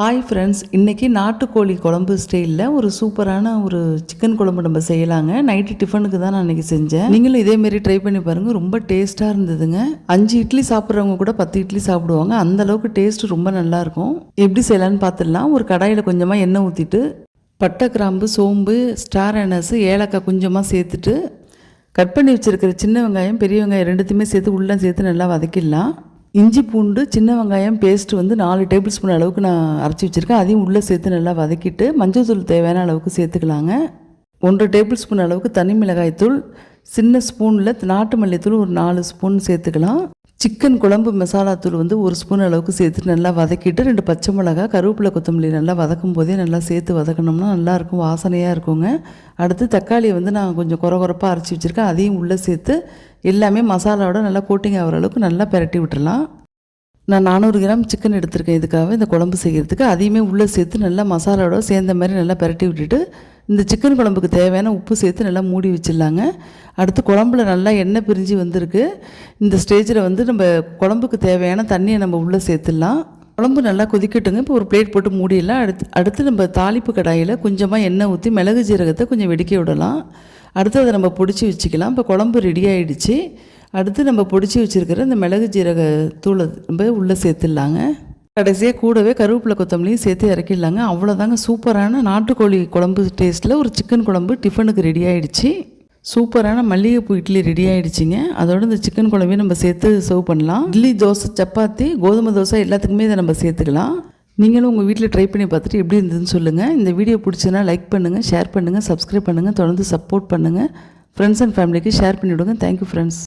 Hi friends இன்றைக்கி நாட்டுக்கோழி குழம்பு ஸ்டைலில் ஒரு சூப்பரான ஒரு சிக்கன் குழம்பு நம்ம செய்யலாங்க. நைட்டு டிஃபனுக்கு தான் நான் இன்றைக்கி செஞ்சேன். நீங்களும் இதேமாரி ட்ரை பண்ணி பாருங்கள் ரொம்ப டேஸ்ட்டாக இருந்ததுங்க. அஞ்சு இட்லி சாப்பிட்றவங்க கூட பத்து இட்லி சாப்பிடுவாங்க. அந்த அளவுக்கு டேஸ்ட் ரொம்ப நல்லாயிருக்கும் எப்படி செய்யலான்னு பார்த்துடலாம் ஒரு கடாயில் கொஞ்சமாக எண்ணெய் ஊற்றிட்டு பட்டை கிராம்பு சோம்பு ஸ்டார் அனஸ் ஏலக்காய் கொஞ்சமாக சேர்த்துட்டு கட் பண்ணி வச்சுருக்கிற சின்ன வெங்காயம் பெரிய வெங்காயம் ரெண்டுத்தையுமே சேர்த்து உள்ளே சேர்த்து நல்லா வதக்கிடலாம். இஞ்சி பூண்டு சின்ன வெங்காயம் பேஸ்ட் வந்து நாலு டேபிள் ஸ்பூன் அளவுக்கு நான் அரைச்சி வச்சுருக்கேன். அதையும் உள்ளே சேர்த்து நல்லா வதக்கிட்டு மஞ்சள் தூள் தேவையான அளவுக்கு சேர்த்துக்கலாங்க. ஒன்றரை டேபிள் ஸ்பூன் அளவுக்கு தனி மிளகாய் தூள் சின்ன ஸ்பூனில் நாட்டு மல்லித்தூள் ஒரு நாலு ஸ்பூன் சேர்த்துக்கலாம். சிக்கன் குழம்பு மசாலா தூள் வந்து ஒரு ஸ்பூன் அளவுக்கு சேர்த்துட்டு நல்லா வதக்கிட்டு ரெண்டு பச்சை மிளகா கருவேப்பிலை கொத்தமல்லி நல்லா வதக்கும் போதே நல்லா சேர்த்து வதக்கணும்னா நல்லாயிருக்கும் வாசனையாக இருக்குங்க. அடுத்து தக்காளியை வந்து நான் கொஞ்சம் குறை குறப்பாக அரைச்சி வச்சுருக்கேன். அதையும் உள்ளே சேர்த்து எல்லாமே மசாலாவோட நல்லா கோட்டிங் ஆகிற அளவுக்கு நல்லா பெரட்டி விட்டுடலாம். நான் நானூறு கிராம் சிக்கன் எடுத்திருக்கேன் இதுக்காக. இந்த குழம்பு செய்கிறதுக்கு அதையுமே உள்ளே சேர்த்து நல்லா மசாலாவோட சேர்ந்த மாதிரி நல்லா பெரட்டி விட்டுட்டு இந்த சிக்கன் குழம்புக்கு தேவையான உப்பு சேர்த்து நல்லா மூடி வச்சிடலாங்க. அடுத்து குழம்புல நல்லா எண்ணெய் பிரிஞ்சு வந்திருக்கு. இந்த ஸ்டேஜில் வந்து நம்ம குழம்புக்கு தேவையான தண்ணியை நம்ம உள்ளே சேர்த்துடலாம். குழம்பு நல்லா கொதிக்கட்டுங்க. இப்போ ஒரு பிளேட் போட்டு மூடிடலாம். அடுத்து அடுத்து நம்ம தாளிப்பு கடாயில் கொஞ்சமாக எண்ணெய் ஊற்றி மிளகு ஜீரகத்தை கொஞ்சம் வெடிக்க விடலாம். அடுத்து அதை நம்ம பிடிச்சி வச்சுக்கலாம். இப்போ குழம்பு ரெடி ஆகிடுச்சு அடுத்து நம்ம பிடிச்சி வச்சுருக்கிற இந்த மிளகு ஜீரக தூளை நம்ம உள்ளே சேர்த்துடலாங்க. கடைசியாக கூடவே கருவேப்பிலை கொத்தமல்லியும் சேர்த்து இறக்கிடலாங்க. அவ்வளோதாங்க சூப்பரான நாட்டுக்கோழி குழம்பு டேஸ்ட்டில் ஒரு சிக்கன் குழம்பு டிஃபனுக்கு ரெடி ஆகிடுச்சு சூப்பரான மல்லிகைப்பூ இட்லி ரெடி ஆகிடுச்சிங்க அதோட இந்த சிக்கன் குழம்பையும் நம்ம சேர்த்து சர்வ் பண்ணலாம். இட்லி தோசை சப்பாத்தி கோதுமை தோசை எல்லாத்துக்குமே இதை நம்ம சேர்த்துக்கலாம். நீங்களும் உங்கள் வீட்டில் ட்ரை பண்ணி பார்த்துட்டு எப்படி இருந்ததுன்னு சொல்லுங்கள் இந்த வீடியோ பிடிச்சதுன்னா லைக் பண்ணுங்கள் ஷேர் பண்ணுங்கள் சப்ஸ்கிரைப் பண்ணுங்கள் தொடர்ந்து சப்போர்ட் பண்ணுங்கள் ஃப்ரெண்ட்ஸ் அண்ட் ஃபேமிலிக்கு ஷேர் பண்ணிவிடுங்க. Thank you friends